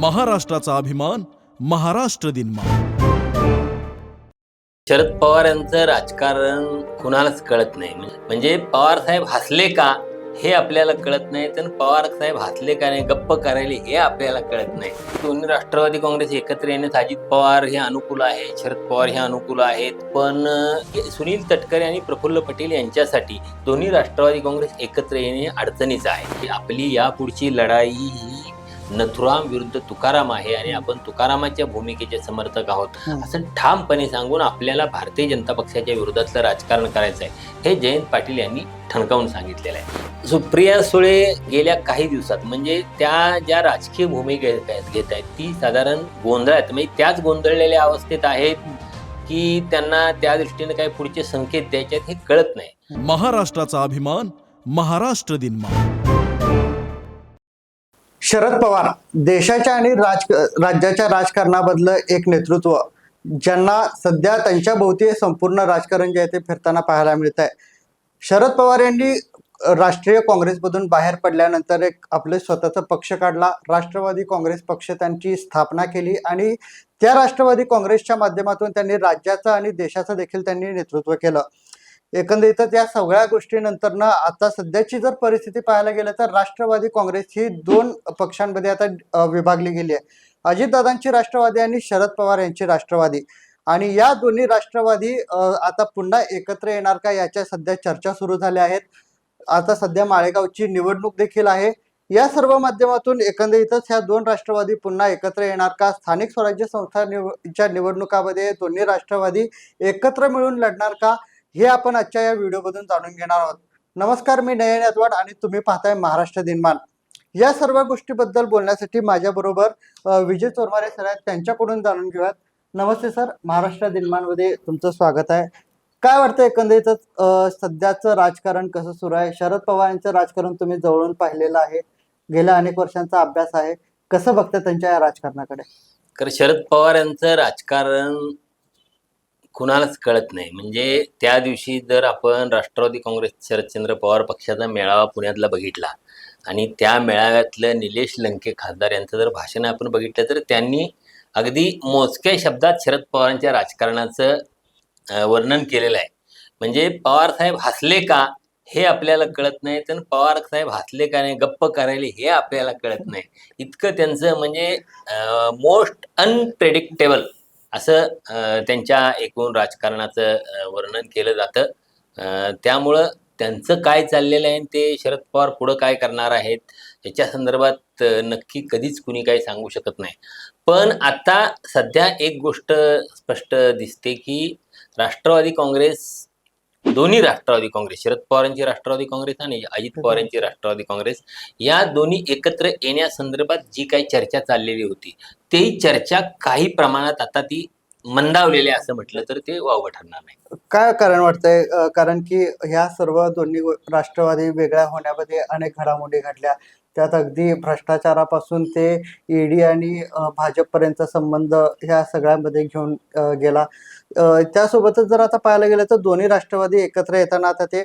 महाराष्ट्राचा अभिमान महाराष्ट्र दिन शरद पवार यांचं राजकारण कुणालाच कळत नाही. म्हणजे पवार साहेब हसले का हे आपल्याला कळत नाही तर पवार साहेब हसले का नाही गप्प करायले हे आपल्याला कळत नाही. दोन्ही राष्ट्रवादी काँग्रेस एकत्र येण्यास अजित पवार हे अनुकूल आहे शरद पवार हे अनुकूल आहेत. पण सुनील तटकरे आणि प्रफुल्ल पटेल यांच्यासाठी दोन्ही राष्ट्रवादी काँग्रेस एकत्र येणे अडचणीचं आहे. आपली यापुढची लढाई ही नथुराम विरुद्ध तुकाराम आहे आणि आपण तुकारामाच्या भूमिकेचे समर्थक आहोत. असं ठामपणे सांगून आपल्याला भारतीय जनता पक्षाच्या विरोधातलं राजकारण करायचं आहे हे जयंत पाटील यांनी ठणकावून सांगितलेलं आहे. सुप्रिया सुळे गेल्या काही दिवसात म्हणजे त्या ज्या राजकीय भूमिका घेत आहेत घेत आहेत ती साधारण गोंधळात म्हणजे त्याच गोंधळलेल्या अवस्थेत आहेत की त्यांना त्या दृष्टीने काही पुढचे संकेत द्यायचे आहेत हे कळत नाही. महाराष्ट्राचा अभिमान महाराष्ट्र दिनमा शरद पवार देशाच्या आणि राज राज्याच्या राजकारणाबद्दल एक नेतृत्व ज्यांना सध्या त्यांच्या भोवती संपूर्ण राजकारण जे आहे ते फिरताना पाहायला मिळत आहे शरद पवार यांनी राष्ट्रीय काँग्रेसमधून बाहेर पडल्यानंतर एक आपले स्वतःचा पक्ष काढला. राष्ट्रवादी काँग्रेस पक्ष त्यांची स्थापना केली आणि त्या राष्ट्रवादी काँग्रेसच्या माध्यमातून त्यांनी राज्याचं आणि देशाचं देखील त्यांनी नेतृत्व केलं. एकंदरीतच या सगळ्या गोष्टीनंतर आता सध्याची जर परिस्थिती पाहायला गेलं तर राष्ट्रवादी काँग्रेस ही दोन पक्षांमध्ये आता विभागली गेली आहे. अजितदादांची राष्ट्रवादी आणि शरद पवार यांची राष्ट्रवादी. आणि या दोन्ही राष्ट्रवादी आता पुन्हा एकत्र येणार का याच्या सध्या चर्चा सुरू झाल्या आहेत. आता सध्या माळेगावची निवडणूक देखील आहे. या सर्व माध्यमातून एकंदरीतच ह्या दोन राष्ट्रवादी पुन्हा एकत्र येणार का? स्थानिक स्वराज्य संस्था निवडणुकामध्ये दोन्ही राष्ट्रवादी एकत्र मिळून लढणार का? हे आपण आजच्या या व्हिडिओमधून जाणून घेणार आहोत. नमस्कार मी नयन यादवाड आणि तुम्ही पाहताय महाराष्ट्र दिनमान. या सर्व गोष्टीबद्दल बोलण्यासाठी माझ्याबरोबर विजय चोरमारे सर आहेत. त्यांच्याकडून जाणून घेऊयात. नमस्ते सर महाराष्ट्र दिनमानमध्ये तुमचं स्वागत आहे. काय वाटतं एकंदरीतच सध्याचं राजकारण कसं सुरू आहे? शरद पवार यांचं राजकारण तुम्ही जवळून पाहिलेलं आहे. गेल्या अनेक वर्षांचा अभ्यास आहे. कसं बघता त्यांच्या या राजकारणाकडे? कारण शरद पवार यांचं राजकारण कुणालाच कळत नाही. म्हणजे त्या दिवशी जर आपण राष्ट्रवादी काँग्रेस शरदचंद्र पवार पक्षाचा मेळावा पुण्यातला बघितला आणि त्या मेळाव्यातलं निलेश लंके खासदार यांचं जर भाषण आपण बघितलं तर त्यांनी अगदी मोजक्या शब्दात शरद पवारांच्या राजकारणाचं वर्णन केलेलं आहे. म्हणजे पवार साहेब हसले का हे आपल्याला कळत नाही तर पवार साहेब हसले का नाही गप्प करायले हे आपल्याला कळत नाही. इतकं त्यांचं म्हणजे मोस्ट अनप्रेडिक्टेबल असं त्यांच्या एकूण राजकारणाचं वर्णन केलं जातं. त्यामुळं त्यांचं काय चाललेलं आहे आणि ते शरद पवार पुढं काय करणार आहेत याच्या संदर्भात नक्की कधीच कुणी काही सांगू शकत नाही. पण आता सध्या एक गोष्ट स्पष्ट दिसते की राष्ट्रवादी काँग्रेस दोन्ही राष्ट्रवादी काँग्रेस शरद पवारांची राष्ट्रवादी काँग्रेस आणि अजित पवार यांची राष्ट्रवादी काँग्रेस या दोन्ही एकत्र येण्यासंदर्भात जी काही चर्चा चाललेली होती ती चर्चा काही प्रमाणात आता ती मंदावलेली असं म्हटलं तर ते वावगं ठरणार नाही. काय कारण वाटतंय? कारण की ह्या सर्व दोन्ही राष्ट्रवादी वेगळ्या होण्यामध्ये अनेक घडामोडी घडल्या. त्यात अगदी भ्रष्टाचारापासून ते ईडी आणि अ, भाजपपर्यंतचा संबंध ह्या सगळ्यामध्ये घेऊन गेला. त्यासोबतच जर आता पाहायला गेलं तर दोन्ही राष्ट्रवादी एकत्र येताना आता ते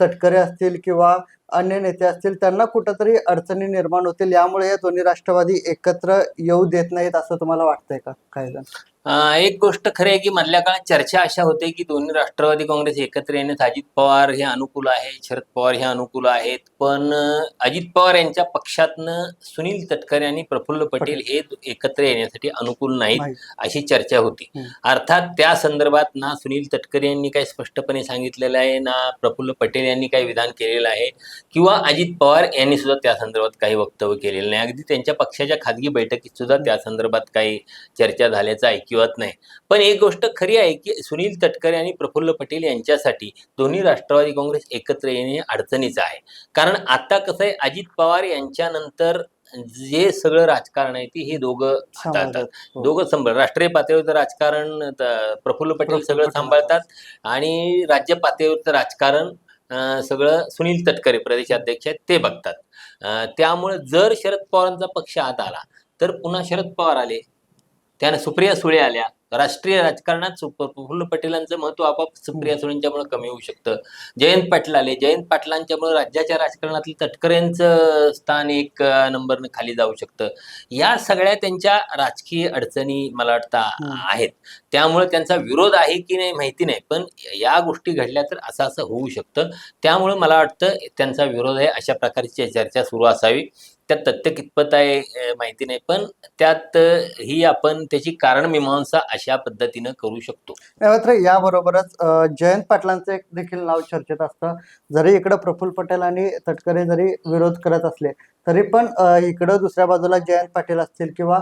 तटकरे असतील किंवा अन्य नेते असतील त्यांना कुठंतरी अडचणी निर्माण होतील. यामुळे या दोन्ही राष्ट्रवादी एकत्र येऊ देत नाहीत असं तुम्हाला वाटतंय का? काही जण. एक गोष्ट खरी आहे की मधल्या काळात चर्चा अशा होते की दोन्ही राष्ट्रवादी काँग्रेस एकत्र येण्यास अजित पवार हे अनुकूल आहे शरद पवार हे अनुकूल आहेत पण अजित पवार यांच्या पक्षातनं सुनील तटकरे आणि प्रफुल्ल पटेल हे एकत्र येण्यासाठी अनुकूल नाहीत नाही. अशी चर्चा होती. अर्थात त्या संदर्भात ना सुनील तटकरे यांनी काही स्पष्टपणे सांगितलेलं आहे ना प्रफुल्ल पटेल यांनी काही विधान केलेलं आहे किंवा अजित पवार यांनी सुद्धा त्या संदर्भात काही वक्तव्य केलेलं नाही अगदी त्यांच्या पक्षाच्या खाजगी बैठकीत सुद्धा त्या संदर्भात काही चर्चा झाल्याचं ऐकिवत नाही पण एक गोष्ट खरी आहे की सुनील तटकरे आणि प्रफुल्ल पटेल यांच्यासाठी दोन्ही राष्ट्रवादी काँग्रेस एकत्र येणे अडचणीचं आहे कारण आता कसं आहे अजित पवार यांच्यानंतर जे सगळं राजकारण आहे ते हे दोघं हाताळतात. हो. दोघं सांभाळ राष्ट्रीय पातळीवरचं राजकारण प्रफुल्ल पटेल सगळं. सांभाळतात आणि राज्य पातळीवरचं राजकारण सगळं सुनील तटकरे प्रदेशाध्यक्ष आहेत ते बघतात त्यामुळे जर शरद पवारांचा पक्ष आत आला तर पुन्हा शरद पवार आले त्यानं सुप्रिया सुळे आल्या. राष्ट्रीय राजकारणात प्रफुल्ल पटेलांचं महत्त्व आपोआप सुप्रिया सुळेंच्यामुळे कमी होऊ शकतं. जयंत पाटील आले. जयंत पाटलांच्यामुळे राज्याच्या राजकारणातलं तटकरेंचं स्थान एक नंबरनं खाली जाऊ शकतं. या सगळ्या त्यांच्या राजकीय अडचणी मला वाटतं. आहेत. त्यामुळे त्यांचा विरोध आहे की नाही माहिती नाही. पण या गोष्टी घडल्या तर असं असं होऊ शकतं. त्यामुळे मला वाटतं त्यांचा विरोध आहे. अशा प्रकारची चर्चा सुरू असावी. त्यात तथ्य कितपत आहे माहिती नाही पण त्यात ही आपण त्याची कारण मीमांसा अशा पद्धतीनं करू शकतो. मात्र याबरोबरच जयंत पाटलांचं एक देखील नाव चर्चेत असतं. जरी इकडं प्रफुल्ल पटेल आणि तटकरे जरी विरोध करत असले तरी पण इकडं दुसऱ्या बाजूला जयंत पाटील असतील किंवा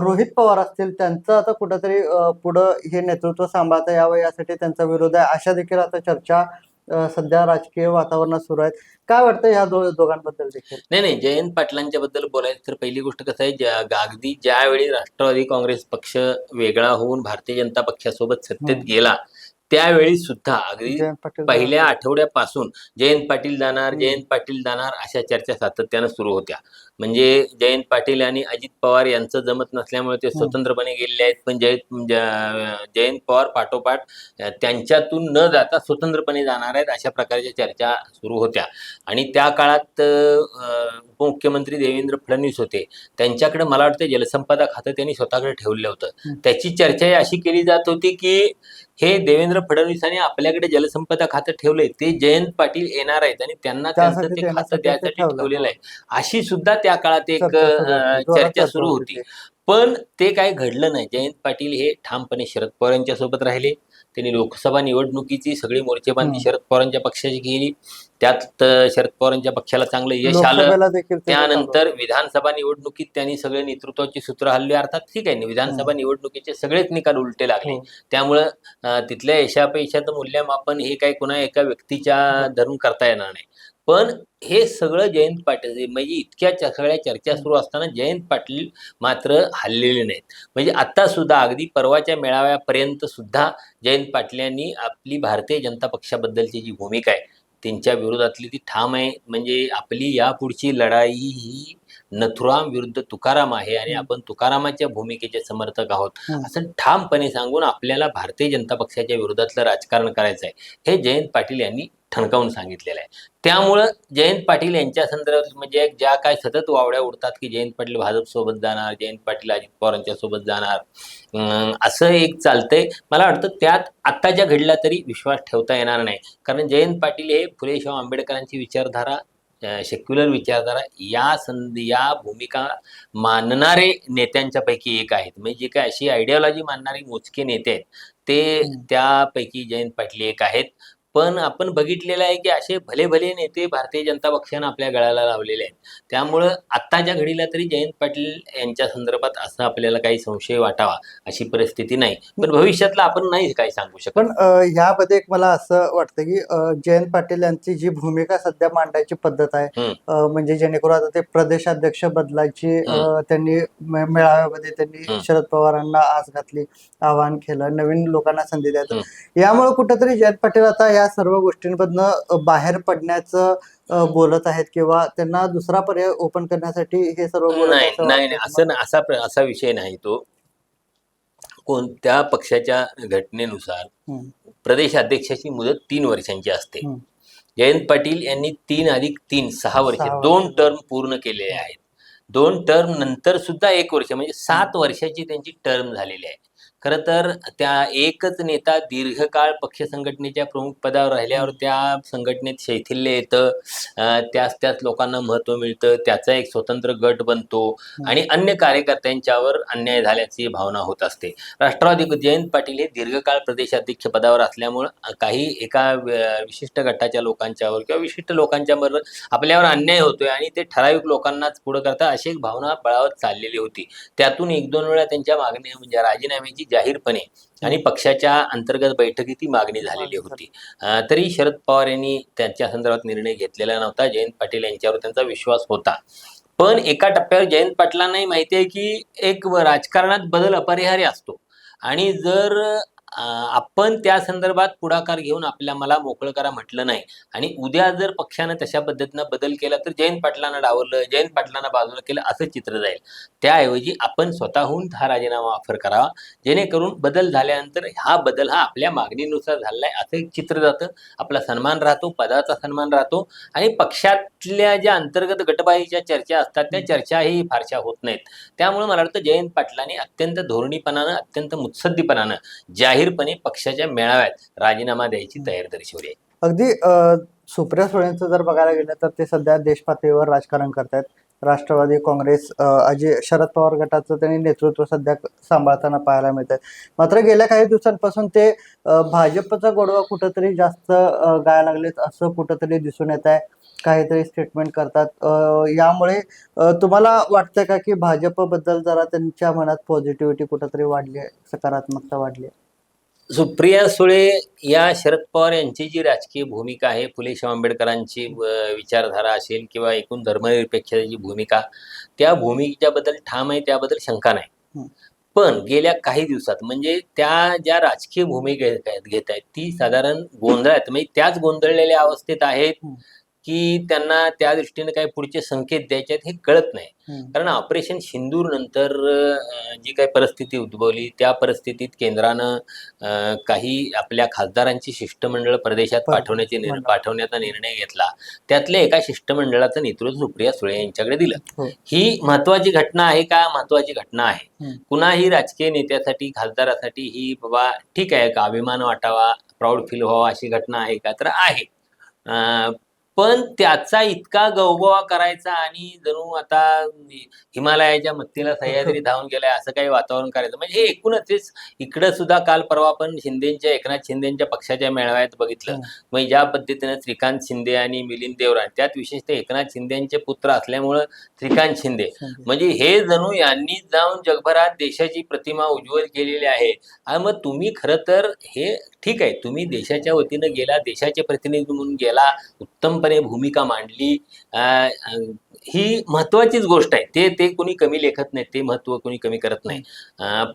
रोहित पवार असतील त्यांचं आता कुठंतरी पुढं हे नेतृत्व सांभाळता यावं यासाठी त्यांचा विरोध आहे. अशा देखील आता चर्चा सध्या राजकीय वातावरणात सुरू आहेत काय वाटतं ह्या दो दोघांबद्दल देखील नाही नाही जयंत पाटलांच्या बद्दल बोलायचं तर पहिली गोष्ट कसं आहे ज्या अगदी ज्यावेळी राष्ट्रवादी काँग्रेस पक्ष वेगळा होऊन भारतीय जनता पक्षासोबत सत्तेत. गेला त्यावेळी सुद्धा अगदी पहिल्या आठवड्यापासून जयंत पाटील जाणार जयंत पाटील जाणार अशा चर्चा सातत्यानं सुरू होत्या. म्हणजे जयंत पाटील आणि अजित पवार यांचं जमत नसल्यामुळे ते स्वतंत्रपणे गेलेले आहेत. पण जयंत ज- जयंत पवार पाठोपाठ त्यांच्यातून न जाता स्वतंत्रपणे जाणार आहेत अशा प्रकारच्या चर्चा सुरू होत्या. आणि त्या काळात उपमुख्यमंत्री देवेंद्र फडणवीस होते. त्यांच्याकडे मला वाटतं जलसंपदा खातं त्यांनी स्वतःकडे ठेवलं होतं. त्याची चर्चा ही अशी केली जात होती की हे देवेंद्र फडणवीसांनी आपल्याकडे जलसंपदा खातं ठेवलंय ते जयंत पाटील येणार आहेत आणि त्यांना त्यांचं ते खातं द्यायसाठी ठेवलं. ठेवलेलं आहे अशी सुद्धा त्या काळात एक चर्चा सुरू अ, होती. जोरात चर्चा सुरू होती पण ते काय घडलं नाही जयंत पाटील हे ठामपणे शरद पवारांच्या सोबत राहिले त्यांनी लोकसभा निवडणुकीची सगळी मोर्चेबांधी. शरद पवारांच्या पक्षाची केली त्यात शरद पवारांच्या पक्षाला चांगलं यश आलं. त्यानंतर विधानसभा निवडणुकीत त्यांनी सगळे नेतृत्वाची सूत्र हल्ली अर्थात ठीक आहे विधानसभा निवडणुकीचे सगळेच निकाल उलटे लागले. त्यामुळं तिथल्या यशापयशाचं मूल्यमापन हे काही कुणा एका व्यक्तीच्या धरून करता येणार नाही. पण हे सगळं जयंत पाटील म्हणजे इतक्या सगळ्या चर्चा सुरू असताना जयंत पाटील मात्र हल्लेले नाहीत. म्हणजे आता सुद्धा अगदी परवाच्या मेळाव्यापर्यंत सुद्धा जयंत पाटील यांनी आपली भारतीय जनता पक्षाबद्दलची जी भूमिका आहे त्यांच्या विरोधातली ती ठाम आहे. म्हणजे आपली यापुढची लढाई ही नथुराम विरुद्ध तुकाराम आहे आणि आपण तुकारामाच्या भूमिकेचे समर्थक आहोत. असं ठामपणे सांगून आपल्याला भारतीय जनता पक्षाच्या विरोधातलं राजकारण करायचं आहे. हे जयंत पाटील यांनी ठणकावून सांगितलेलं आहे. त्यामुळं जयंत पाटील यांच्या संदर्भात म्हणजे ज्या काय सतत वावड्या उडतात की जयंत पाटील भाजप सोबत जाणार जयंत पाटील अजित पवारांच्या सोबत जाणार असं एक चालतंय. मला वाटतं त्यात आत्ताच्या घडला तरी विश्वास ठेवता येणार नाही. कारण जयंत पाटील हे फुले शाहू आंबेडकरांची विचारधारा सेक्युलर विचारधारा या संधी या भूमिका मानणारे नेत्यांच्या पैकी एक आहेत. म्हणजे जे काय अशी आयडिओलॉजी मानणारे मोजके नेते आहेत ते. त्यापैकी जयंत पाटील एक आहेत. पण आपण बघितलेलं आहे की असे भले भले नेते भारतीय जनता पक्षानं आपल्या गळाला लावलेले आहेत. त्यामुळं आत्ताच्या घडीला तरी जयंत पाटील यांच्या संदर्भात असं आपल्याला काही संशय वाटावा अशी परिस्थिती नाही. पण भविष्यातलं आपण नाही काही सांगू शकत. पण ह्यामध्ये एक मला असं वाटतं की जयंत पाटील यांची जी भूमिका सध्या मांडायची पद्धत आहे म्हणजे जेणेकरून आता ते प्रदेशाध्यक्ष बदलायची त्यांनी मेळाव्यामध्ये त्यांनी. शरद पवारांना आज घातली आवाहन केलं नवीन लोकांना संधी द्यायचं. यामुळे कुठेतरी जयंत पाटील आता या सर्व गोष्टींमधनं बाहेर पडण्याचं बोलत आहेत किंवा त्यांना दुसरा पर्याय ओपन करण्यासाठी हे सर्व नाही असं ना- असा असा विषय नाही तो. कोणत्या पक्षाच्या घटनेनुसार हम्म. प्रदेशाध्यक्षाची मुदत तीन वर्षांची असते. जयंत पाटील यांनी तीन अधिक तीन सहा वर्ष दोन. टर्म पूर्ण केलेले आहेत. दोन टर्म नंतर सुद्धा एक वर्ष म्हणजे सात वर्षाची त्यांची टर्म झालेली आहे. खरं तर त्या एकच नेता दीर्घकाळ पक्ष संघटनेच्या प्रमुख पदावर राहिल्यावर त्या संघटनेत शैथिल्य येतं. त्याच त्याच लोकांना महत्त्व मिळतं. त्याचा एक स्वतंत्र गट बनतो आणि अन्य कार्यकर्त्यांच्यावर अन्याय झाल्याची भावना होत असते. राष्ट्रवादी जयंत पाटील हे दीर्घकाळ प्रदेशाध्यक्ष पदावर असल्यामुळं काही एका विशिष्ट गटाच्या लोकांच्यावर किंवा विशिष्ट लोकांच्या बरोबर आपल्यावर अन्याय होतोय आणि ते ठराविक लोकांनाच पुढं करता अशी एक भावना बळावत चाललेली होती. त्यातून एक दोन वेळा त्यांच्या मागणी म्हणजे राजीनाम्याची जाहीरपणे. आणि पक्षाच्या अंतर्गत बैठकीत ती मागणी झालेली होती. तरी शरद पवार यांनी त्यांच्या संदर्भात निर्णय घेतलेला नव्हता. जयंत पाटील यांच्यावर त्यांचा विश्वास होता. पण एका टप्प्यावर जयंत पाटलांनाही माहिती आहे की एक राजकारणात बदल अपरिहार्य असतो. आणि जर आपण त्या संदर्भात पुढाकार घेऊन आपल्या मला मोकळं करा म्हटलं नाही. आणि उद्या जर पक्षानं तशा पद्धतीनं बदल केला तर जयंत पाटलांना डावललं जयंत पाटलांना बाजूला केलं असं चित्र जाईल. त्याऐवजी आपण स्वतःहून हा राजीनामा ऑफर करावा. जेणेकरून बदल झाल्यानंतर हा बदल हा आपल्या मागणीनुसार झालाय असं एक चित्र जातं. आपला सन्मान राहतो पदाचा सन्मान राहतो. आणि पक्षातल्या ज्या अंतर्गत गटबाजीच्या चर्चा असतात त्या चर्चाही फारशा होत नाहीत. त्यामुळे मला वाटतं जयंत पाटलांनी अत्यंत धोरणीपणानं अत्यंत मुत्सद्दीपणानं जाहीरपणे पक्षाच्या मेळाव्यात राजीनामा द्यायची तयारी दर्शवली आहे. अगदी सुप्रिया सुळेंचं जर बघायला गेलं तर ते सध्या देशपातळीवर राजकारण करतायत. राष्ट्रवादी काँग्रेस अजय शरद पवार गटाचं त्यांनी नेतृत्व सध्या सांभाळताना पाहायला मिळतं मात्र गेल्या काही दिवसांपासून ते भाजपचा गोडवा कुठंतरी जास्त गायला लागलेत असं कुठंतरी दिसून येत आहे काहीतरी स्टेटमेंट करतात. यामुळे तुम्हाला वाटतं का की भाजपबद्दल जरा त्यांच्या मनात पॉझिटिव्हिटी कुठंतरी वाढली आहे? सकारात्मकता वाढली आहे? सुप्रिया सुळे या शरद पवार यांची जी राजकीय भूमिका आहे फुले शाहू आंबेडकरांची विचारधारा असेल किंवा एकूण धर्मनिरपेक्षतेची भूमिका त्या भूमिकेच्याबद्दल ठाम आहे त्याबद्दल शंका नाही. पण गेल्या काही दिवसात म्हणजे त्या ज्या राजकीय भूमिका घेत आहेत आहेत ती साधारण गोंधळात म्हणजे त्याच गोंधळलेल्या अवस्थेत आहेत. की त्यांना त्या दृष्टीने काही पुढचे संकेत द्यायचे आहेत हे कळत नाही. कारण ऑपरेशन सिंदूर नंतर जी काही परिस्थिती उद्भवली त्या परिस्थितीत केंद्रानं काही आपल्या खासदारांची शिष्टमंडळ प्रदेशात पर- पाठवण्याचे निर्णय. पाठवण्याचा निर्णय घेतला त्यातल्या एका शिष्टमंडळाचं नेतृत्व सुप्रिया सुळे यांच्याकडे दिलं हो. ही महत्वाची घटना आहे का महत्वाची घटना आहे. कुणाही राजकीय नेत्यासाठी खासदारासाठी ही बाबा ठीक आहे का अभिमान वाटावा प्राऊड फील व्हावा अशी घटना आहे का तर आहे पण त्याचा इतका गवगवा करायचा आणि जणू आता हिमालयाच्या मत्तीला सह्याद्री धावून गेलाय असं काही वातावरण करायचं. म्हणजे हे एकूणच इकडं सुद्धा काल परवा आपण शिंदेच्या एकनाथ शिंदेच्या पक्षाच्या मेळाव्यात बघितलं. म्हणजे ज्या पद्धतीनं श्रीकांत शिंदे आणि मिलिंद देवरा त्यात विशेषतः एकनाथ शिंदेचे पुत्र असल्यामुळं श्रीकांत शिंदे. म्हणजे हे जणू यांनी जाऊन जगभरात देशाची प्रतिमा उज्ज्वल केलेली आहे. आणि मग तुम्ही खरं तर हे ठीक आहे तुम्ही देशाच्या वतीनं गेला देशाचे प्रतिनिधी म्हणून गेला उत्तमपणे भूमिका मांडली. अं, ही महत्वाचीच गोष्ट आहे. ते ते कोणी कमी लेखत नाही ते महत्त्व कोणी कमी करत नाही.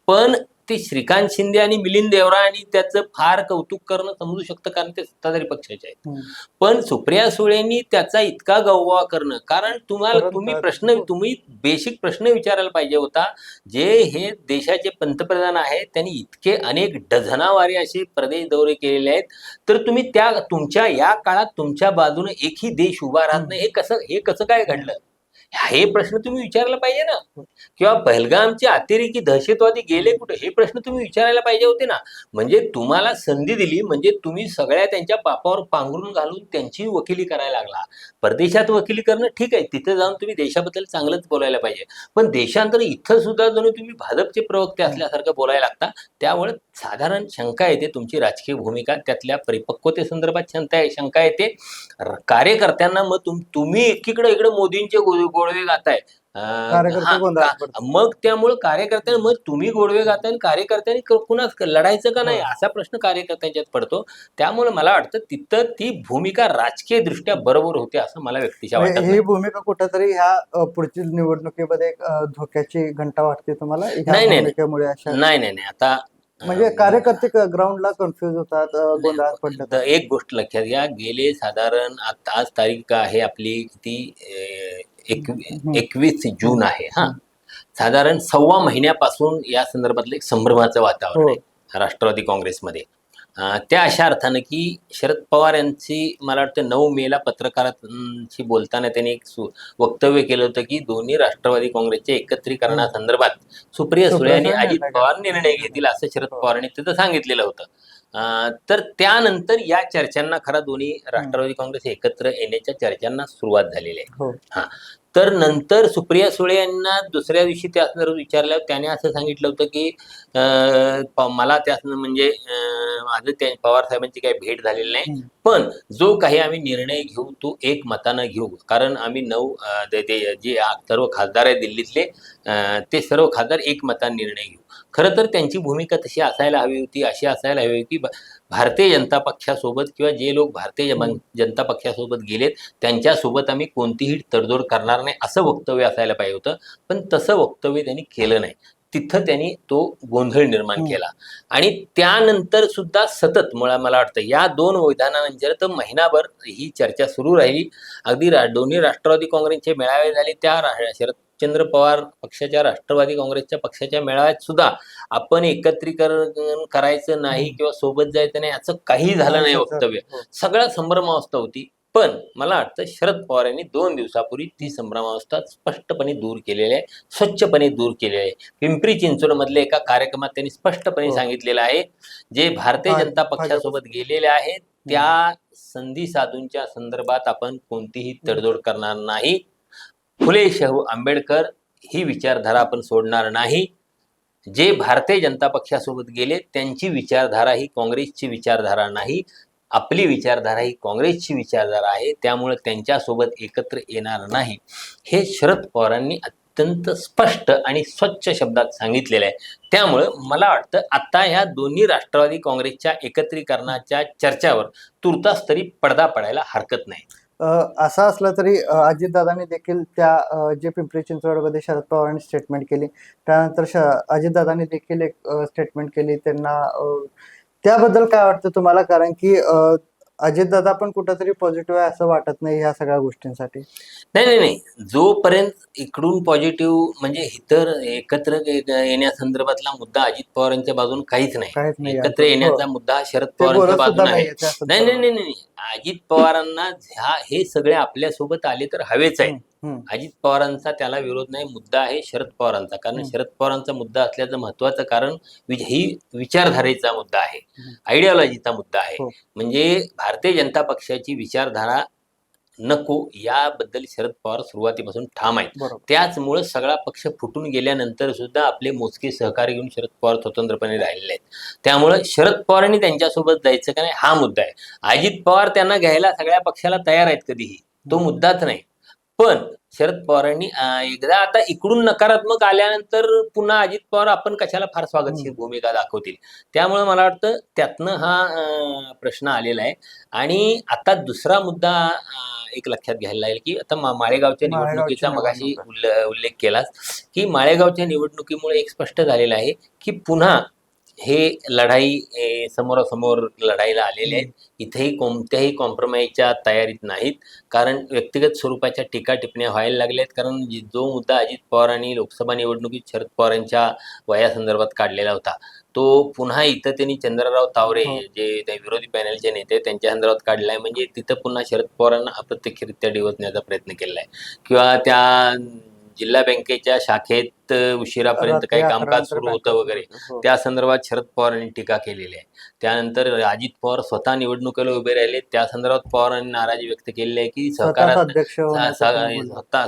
पण ते श्रीकांत शिंदे आणि मिलिंद देवरा आणि त्याचं फार कौतुक करणं समजू शकतं कारण ते सत्ताधारी पक्षाचे आहेत. पण सुप्रिया सुळेंनी त्याचा इतका गौवा करणं कारण तुम्हाला तुम्ही प्रश्न तुम्ही बेसिक प्रश्न विचारायला पाहिजे होता जे हे देशाचे पंतप्रधान आहेत त्यांनी इतके अनेक डझनावारी असे प्रदेश दौरे केलेले आहेत. तर तुम्ही त्या तुमच्या या काळात तुमच्या बाजूने एकही देश उभा राहत नाही हे कसं हे कसं काय घडलं? हे प्रश्न तुम्ही विचारायला पाहिजे ना. किंवा पहलगामचे अतिरेकी दहशतवादी गेले कुठे? हे प्रश्न तुम्ही विचारायला पाहिजे होते ना. म्हणजे तुम्हाला संधी दिली म्हणजे तुम्ही सगळ्या त्यांच्या पापावर पांघरून घालून त्यांची वकिली करायला लागला. परदेशात वकिली करणं ठीक आहे तिथे जाऊन तुम्ही देशाबद्दल चांगलंच बोलायला पाहिजे. पण देशांतर इथं सुद्धा जणू तुम्ही भाजपचे प्रवक्ते असल्यासारखं बोलायला लागता त्यामुळे साधारण शंका येते तुमची राजकीय भूमिका त्यातल्या परिपक्वते संदर्भात शंका शंका येते. कार्यकर्त्यांना मग तुम्ही एकीकडे इकडे मोदींचे गोडवे गाताय. अं, कार्यकर्ते हा, गोंधळात का- पडतात. मग त्यामुळे कार्यकर्त्यांना मग तुम्ही गोडवे गाताय आणि कार्यकर्त्यांनी क- कुणाच लढायचं का नाही असा प्रश्न कार्यकर्त्यांच्यात पडतो. त्यामुळे मला वाटतं तिथं ती भूमिका राजकीय दृष्ट्या बरोबर होते असं मला व्यक्तिशा वाटत नाही. ही भूमिका कुठंतरी ह्या अ, पुढच्या निवडणुकीमध्ये एक, अ, धोक्याची घंटा वाटते तुम्हाला? ह्या नाही, नाही. भूमिकेमुळे अशा नाही नाही नाही. आता म्हणजे कार्यकर्ते ग्राउंडला कन्फ्युज होतात अ, गोंधळात पडतात द- एक गोष्ट लक्षात घ्या. गेले साधारण आता आज तारीख आहे आपली? किती अं, एकवी- एकवीस जून आहे हा. साधारण सव्वा महिन्यापासून या संदर्भातलं एक संभ्रमाचं वातावरण हो. आहे राष्ट्रवादी काँग्रेसमध्ये. त्या अशा अर्थानं की शरद पवार यांची मला वाटतं नऊ मेला पत्रकारांशी बोलताना त्यांनी एक सु- वक्तव्य केलं होतं की दोन्ही राष्ट्रवादी काँग्रेसच्या एकत्रीकरणासंदर्भात सुप्रिया सुळे आणि अजित पवार निर्णय घेतील असं शरद पवारांनी तिथं सांगितलेलं होतं. तर त्यानंतर या चर्चांना खरा दोन्ही राष्ट्रवादी काँग्रेस एकत्र येण्याच्या चर्चांना सुरुवात झालेली आहे. हो. हा. तर नंतर सुप्रिया सुळे यांना दुसऱ्या दिवशी त्या संदर्भात विचारल्यावर त्याने असं सांगितलं होतं की मला त्या संदर्भात म्हणजे माझं त्या पवार साहेबांची काही भेट झालेली नाही. पण जो काही आम्ही निर्णय घेऊ तो एक मतानं घेऊ. कारण आम्ही नऊ जे सर्व खासदार आहेत दिल्लीतले ते सर्व खासदार एक मतानं निर्णय घेऊ. खरं तर त्यांची भूमिका तशी असायला हवी होती अशी असायला हवी होती. भारतीय जनता पक्षासोबत किंवा जे लोक भारतीय जन- जनता पक्षासोबत गेलेत त्यांच्यासोबत आम्ही कोणतीही तडजोड करणार नाही असं वक्तव्य असायला पाहिजे होतं. पण तसं वक्तव्य त्यांनी केलं नाही. तिथं त्यांनी तो गोंधळ निर्माण केला. आणि त्यानंतर सुद्धा सतत मला मला वाटतं या दोन विधानानंतर तर महिनाभर ही चर्चा सुरू राहिली. अगदी रा- दोन्ही राष्ट्रवादी काँग्रेसचे मेळावे झाले त्या रा- शरदचंद्र पवार पक्षाच्या राष्ट्रवादी काँग्रेसच्या पक्षाच्या मेळाव्यात सुद्धा आपण एकत्रीकरण करायचं नाही किंवा सोबत जायचं नाही याचं काही झालं नाही वक्तव्य. हो. सगळ्या संभ्रमावस्था होती. पण मला वाटतं शरद पवार यांनी दोन दिवसापूर्वी ती संभ्रमावस्था स्पष्टपणे दूर केलेली आहे स्वच्छपणे दूर केलेली आहे. पिंपरी चिंचवड मधल्या एका कार्यक्रमात त्यांनी स्पष्टपणे हो. सांगितलेलं आहे जे भारतीय जनता. पक्षासोबत गेलेले आहेत त्या संधी साधूंच्या संदर्भात आपण कोणतीही तडजोड करणार नाही. फुले शाहू आंबेडकर ही विचारधारा आपण सोडणार नाही. जे भारतीय जनता पक्षासोबत गेले त्यांची विचारधारा ही काँग्रेसची विचारधारा नाही. आपली विचारधारा ही काँग्रेसची विचारधारा आहे. त्यामुळे त्यांच्यासोबत एकत्र येणार नाही. हे शरद पवारांनी अत्यंत स्पष्ट आणि स्वच्छ शब्दात सांगितलेलं आहे. त्यामुळं मला वाटतं आता ह्या दोन्ही राष्ट्रवादी काँग्रेसच्या एकत्रीकरणाच्या चर्चावर तुर्तास तरी पडदा पडायला हरकत नाही. असं असलं तरी अजितदादांनी देखील त्या जे पिंपरी चिंचवडमध्ये शरद पवारांनी स्टेटमेंट केली. त्यानंतर श अजितदादांनी देखील एक स्टेटमेंट केली. त्यांना त्याबद्दल काय वाटतं तुम्हाला? कारण की अजितदादा पण कुठंतरी पॉझिटिव्ह आहे असं वाटत नाही ह्या सगळ्या गोष्टींसाठी. नाही नाही नाही. जोपर्यंत इकडून पॉझिटिव्ह म्हणजे इतर एकत्र येण्यासंदर्भातला मुद्दा अजित पवारांच्या बाजून काहीच नाही. काहीच नाही. एकत्र हो. येण्याचा मुद्दा हा शरद ते पवारांच्या बोलत सुद्धा बाजून आहे. नाहीये त्या नाही नाही संदर्भात. नाही नाही अजित पवारांना ह्या हे सगळे आपल्यासोबत आले तर हवेच आहे. हम्म. अजित पवारांचा त्याला विरोध नाही मुद्दा आहे शरद पवारांचा. कारण. शरद पवारांचा मुद्दा असल्याचं महत्वाचं कारण ही विचारधारेचा मुद्दा आहे. आयडिओलॉजीचा मुद्दा आहे. हो. म्हणजे भारतीय जनता पक्षाची विचारधारा नको याबद्दल शरद पवार सुरुवातीपासून ठाम आहेत. त्याचमुळे सगळा पक्ष फुटून गेल्यानंतर सुद्धा आपले मोजके सहकारी घेऊन शरद पवार स्वतंत्रपणे राहिलेले आहेत. त्यामुळे शरद पवारांनी त्यांच्यासोबत जायचं का नाही हा मुद्दा आहे. अजित पवार त्यांना घ्यायला सगळ्या पक्षाला तयार आहेत कधीही. तो मुद्दाच नाही. पण शरद पवारांनी एकदा आता इकडून नकारात्मक आल्यानंतर पुन्हा अजित पवार आपण कशाला फार स्वागतशील भूमिका दाखवतील? त्यामुळे मला वाटतं त्यातनं हा प्रश्न आलेला आहे. आणि आता दुसरा मुद्दा एक लक्षात घ्यायला लागेल की आता माळेगावच्या माळेगावची निवडणुकीचा मगाशी उल्लेख केलास की माळेगावच्या निवडणुकीमुळे एक स्पष्ट झालेलं आहे की पुन्हा हे लढाई ए, समोरासमोर लढाईला आलेले आहेत. इथेही कोणत्याही कॉम्प्रोमाइजच्या तयारीत नाहीत. कारण व्यक्तिगत स्वरूपाच्या टीका टिप्पण्या व्हायला लागल्या आहेत. कारण जी- मुद्दा अजित पवारांनी लोकसभा निवडणुकीत शरद पवारांच्या वयासंदर्भात काढलेला होता तो पुन्हा इथं त्यांनी चंद्रराव तावरे हो. जे विरोधी पॅनलचे नेते त्यांच्या संदर्भात काढलाय. म्हणजे तिथं पुन्हा शरद पवारांना अप्रत्यक्षरित्या डिवचण्याचा प्रयत्न केलेला आहे किंवा त्या जिल्हा बँकेच्या शाखेत उशिरापर्यंत काही कामकाज सुरू होतं वगैरे हो. त्या संदर्भात शरद पवारांनी टीका केलेली आहे त्यानंतर अजित पवार स्वतः निवडणुकीला उभे राहिले त्या संदर्भात पवारांनी नाराजी व्यक्त केलेली आहे की सहकारात.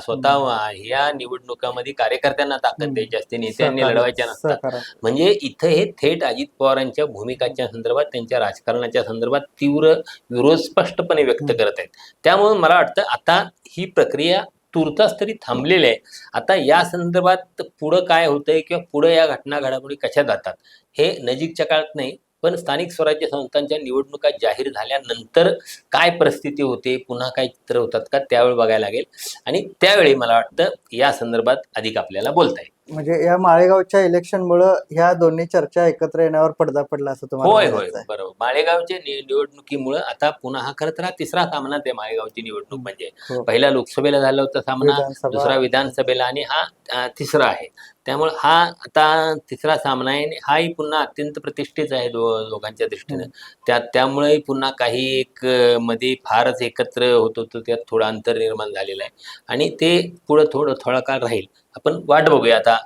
स्वतः ह्या निवडणुकामध्ये कार्यकर्त्यांना ताकद. द्यायची असते नेत्यांनी लढवायच्या नसतात. म्हणजे इथं हे थेट अजित पवारांच्या भूमिकाच्या संदर्भात त्यांच्या राजकारणाच्या संदर्भात तीव्र विरोध स्पष्टपणे व्यक्त. करत आहेत त्यामुळे मला वाटतं आता ही प्रक्रिया तुर्तास तरी थांबलेले आहे. आता या संदर्भात पुढं काय होतंय किंवा पुढं या घटना घडामोडी कशा जातात हे नजीकच्या काळात नाही पण स्थानिक स्वराज्य संस्थांच्या निवडणुका जाहीर झाल्यानंतर काय परिस्थिती होते पुन्हा काय चित्र होतात का त्यावेळी बघायला लागेल. आणि त्यावेळी मला वाटतं या संदर्भात अधिक आपल्याला बोलता येईल. म्हणजे या माळेगावच्या इलेक्शन मुळे ह्या दोन्ही चर्चा एकत्र येण्यावर पडदा पडला असं तुम्हाला होय होय म्हणायचं आहे. बरोबर. माळेगावच्या नि- निवडणुकीमुळं आता पुन्हा हा खरं तर हा तिसरा सामना आहे माळेगावची निवडणूक. म्हणजे हो. पहिला लोकसभेला झाला होता सामना विधानसभा. दुसरा विधानसभेला आणि हा अं, तिसरा आहे. त्यामुळे हा आता तिसरा सामना आहे आणि हाही पुन्हा अत्यंत प्रतिष्ठित आहे दो दोघांच्या दृष्टीने. त्या त्यामुळे पुन्हा काही एक अं, मध्ये फारच एकत्र होत होतं त्यात थोडं अंतर निर्माण झालेलं आहे. आणि ते पुढं थोडं थोडा काळ राहील. आपण वाट बघूया आता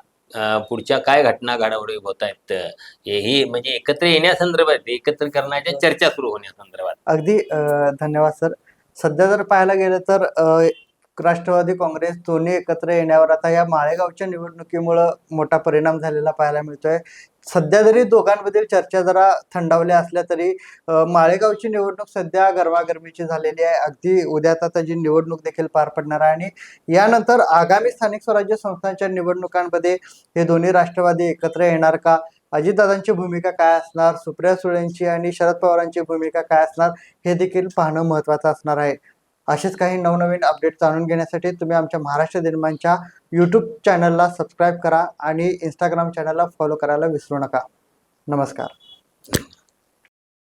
पुढच्या काय घटना घडामोडी होत आहेत हेही म्हणजे एकत्र येण्यासंदर्भात एकत्र करण्याच्या चर्चा सुरू होण्यासंदर्भात. अगदी अ, धन्यवाद सर. सध्या जर पाहायला गेलं तर अ, राष्ट्रवादी काँग्रेस दोन्ही एकत्र येण्यावर आता या माळेगावच्या निवडणुकीमुळं मोठा परिणाम झालेला पाहायला मिळतोय. सध्या जरी दोघांमधील चर्चा जरा थंडावल्या असल्या तरी माळेगावची निवडणूक सध्या गरमागरमीची झालेली आहे. अगदी उद्या आता त्याची निवडणूक देखील पार पडणार आहे आणि यानंतर आगामी स्थानिक स्वराज्य संस्थांच्या निवडणुकांमध्ये हे दोन्ही राष्ट्रवादी एकत्र येणार का? अजितदादांची भूमिका काय असणार? सुप्रिया सुळेंची आणि शरद पवारांची भूमिका काय असणार? हे देखील पाहणं महत्वाचं असणार आहे. असेच काही नवनवीन अपडेट जाणून घेण्यासाठी तुम्ही आमच्या महाराष्ट्र दिनमानच्या यूट्यूब चॅनलला सबस्क्राईब करा आणि इंस्टाग्राम चॅनलला फॉलो करायला विसरू नका. नमस्कार.